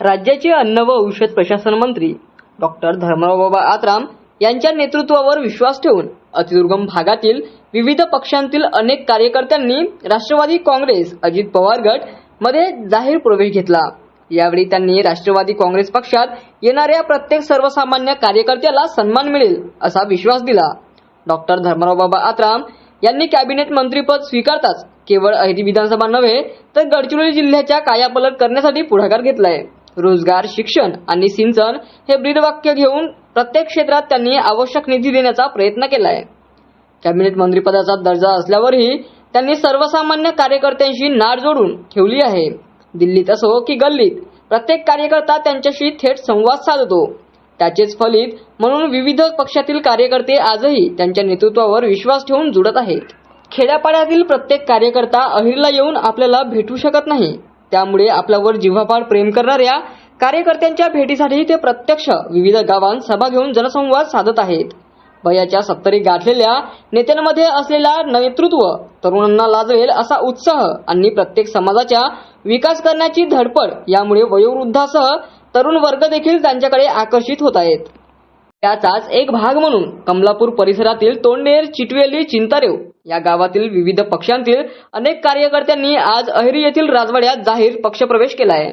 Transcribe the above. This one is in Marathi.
राज्याचे अन्न व औषध प्रशासन मंत्री डॉक्टर धर्मरावबाबा आत्राम यांच्या नेतृत्वावर विश्वास ठेवून अतिदुर्गम भागातील विविध पक्षांतील अनेक कार्यकर्त्यांनी राष्ट्रवादी काँग्रेस अजित पवार गटमध्ये जाहीर प्रवेश घेतला. यावेळी त्यांनी राष्ट्रवादी काँग्रेस पक्षात येणाऱ्या प्रत्येक सर्वसामान्य कार्यकर्त्याला सन्मान मिळेल असा विश्वास दिला. डॉक्टर धर्मरावबाबा आत्राम यांनी कॅबिनेट मंत्रीपद स्वीकारताच केवळ अहिरी विधानसभा नव्हे तर गडचिरोली जिल्ह्याच्या कायापलट करण्यासाठी पुढाकार घेतलाय. रोजगार शिक्षण आणि सिंचन हे ब्रीदवाक्य घेऊन प्रत्येक क्षेत्रात त्यांनी आवश्यक निधी देण्याचा प्रयत्न केलाय. कॅबिनेट मंत्रीपदाचा दर्जा असल्यावरही त्यांनी सर्वसामान्य कार्यकर्त्यांशी नाड जोडून ठेवली आहे. दिल्लीत असो की गल्लीत प्रत्येक कार्यकर्ता त्यांच्याशी थेट संवाद साधतो. त्याचेच फलित म्हणून विविध पक्षातील कार्यकर्ते आजही त्यांच्या नेतृत्वावर विश्वास ठेवून जुडत आहेत. खेड्यापाड्यातील प्रत्येक कार्यकर्ता अहिरला येऊन आपल्याला भेटू शकत नाही. त्यामुळे आपल्यावर जिव्हापाड प्रेम करणाऱ्या कार्यकर्त्यांच्या भेटीसाठी ते प्रत्यक्ष विविध गावांत सभा घेऊन जनसंवाद साधत आहेत. वयाच्या सत्तरी गाठलेल्या नेत्यांमध्ये असलेला नेतृत्व तरुणांना लाजवेल असा उत्साह आणि प्रत्येक समाजाच्या विकास करण्याची धडपड यामुळे वयोवृद्धासह तरुण वर्ग देखील त्यांच्याकडे आकर्षित होत आहेत. त्याचाच एक भाग म्हणून कमलापूर परिसरातील तोंडेर चिटवेली चिंतारेव या गावातील विविध पक्षांतील अनेक कार्यकर्त्यांनी आज अहिरी येथील राजवाड्यात जाहीर पक्षप्रवेश केला आहे.